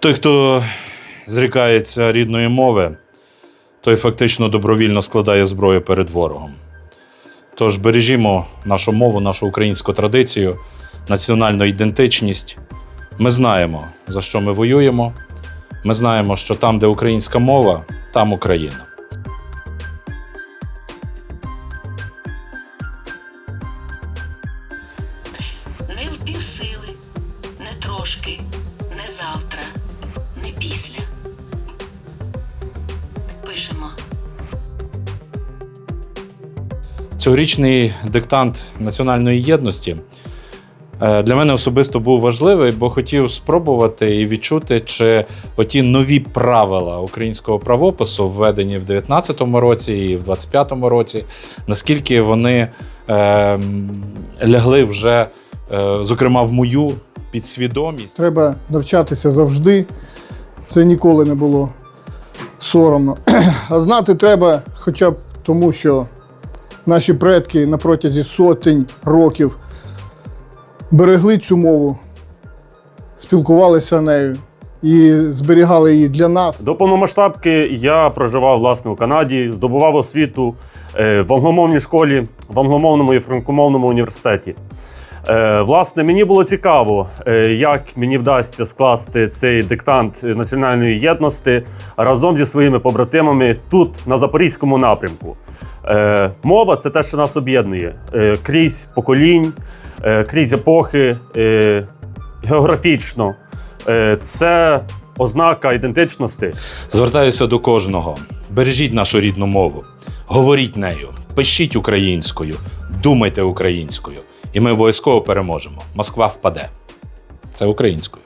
Той, хто зрікається рідної мови, той фактично добровільно складає зброю перед ворогом. Тож бережімо нашу мову, нашу українську традицію, національну ідентичність. Ми знаємо, за що ми воюємо. Ми знаємо, що там, де українська мова, там Україна. Не в півсили, не трошки, Пишемо. Цьогорічний диктант національної єдності е, для мене особисто був важливий, бо хотів спробувати і відчути, чи оті нові правила українського правопису, введені в 2019 році і в 2025 році, наскільки вони е, лягли вже, е, зокрема, в мою підсвідомість. Треба навчатися завжди. Це ніколи не було соромно. А знати треба хоча б тому, що наші предки на протязі сотень років берегли цю мову, спілкувалися нею і зберігали її для нас. До повномасштабки я проживав власне у Канаді, здобував освіту е, в англомовній школі, в англомовному і франкомовному університеті. Е, Власне, мені було цікаво, е, як мені вдасться скласти цей диктант національної єдності разом зі своїми побратимами тут, на запорізькому напрямку. Е, Мова це те, що нас об'єднує крізь поколінь, крізь епохи, географічно. Це ознака ідентичності. Звертаюся до кожного: бережіть нашу рідну мову, говоріть нею, пишіть українською, думайте українською, і ми обов'язково переможемо. Москва впаде. Це українською.